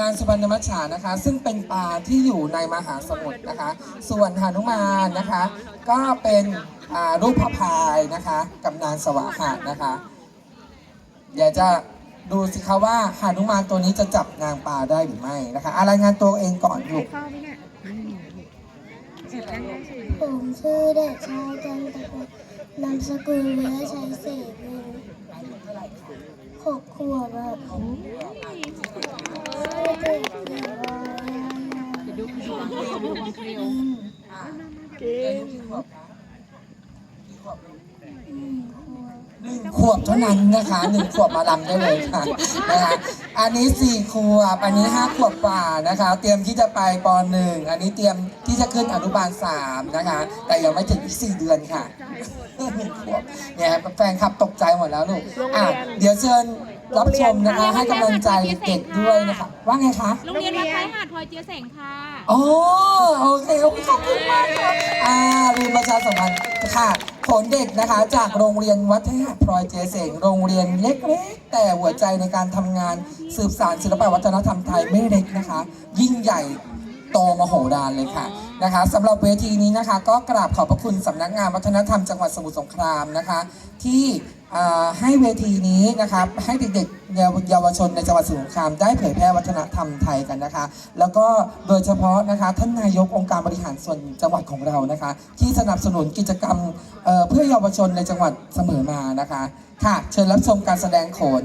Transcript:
นางสุวรรณมัจฉานะคะ ซึ่งเป็นปลาที่อยู่ในมหาสมุทรนะคะ ส่วนหานุมานนะคะ ก็เป็นอ่ารูปพระพายนะคะกับนางสวะหะนะคะเดี๋ยวจะดูสิคะว่าหานุมานตัวนี้จะจับนางปลาได้หรือไม่นะคะอะรายงานตัวเองก่อนลูกเข้าไหมเนี่ยอืมแอบนั่งได้สิผมชื่อเด็กชายกันตะกุลนามสกุลเวชชัยเสวินหกขวบแบบ ชื่อเด็กหญิงวายาเดี๋ยวดูดูบังเคลียวดูบังเคลียวเก่งกี่ขวบคะกี่ขวบลูกอืมขวบหนึ่งขวบเท่านั้นนะคะหนึ่งขวบมาลำได้เลยค่ะนะคะอันนี้สี่ขวบอันนี้ห้าขวบกว่านะคะ เตรียมที่จะไปปหนึ่งอันนี้เตรียมที่จะขึ้นอนุบาลสามนะคะ แต่ยังไม่ถึงอีกสี่เดือนค่ะหนึ่งขวบเนี่ยแฟนคลับตกใจหมดแล้วลูกอะเดี๋ยวเชิญ รับชมนะคะให้กำลังใจเด็กๆด้วยนะคะว่าไงคะโรงเรียนวัดท้ายหาดพลอยเจียแสงค่ะอ๋อโอเคขอบคุณมากค่ะอ่าลืมประชาสัมพันธ์ค่ะผลเด็กนะคะจากโรงเรียนวัดเทหะพลอยเจเสงโรงเรียนเล็กๆ แต่หัวใจในการทำงานสืบสานศิลปวัฒนธรรมไทยไม่เล็กนะคะ ยิ่งใหญ่ โตมโหฬารเลยค่ะนะคะสำหรับเวทีนี้นะคะ ก็กราบขอบพระคุณสำนักงานวัฒนธรรมจังหวัดสมุทรสงครามนะคะ ที่ให้เวทีนี้นะคะให้เด็กๆเยาวชนในจังหวัดสมุทรสงครามได้เผยแพร่วัฒนธรรมไทยกันนะคะ แล้วก็โดยเฉพาะนะคะท่านนายกองค์การบริหารส่วนจังหวัดของเรานะคะ ที่สนับสนุนกิจกรรมเอ่อเพื่อเยาวชนในจังหวัดเสมอมานะคะค่ะเชิญรับชมการแสดงโขน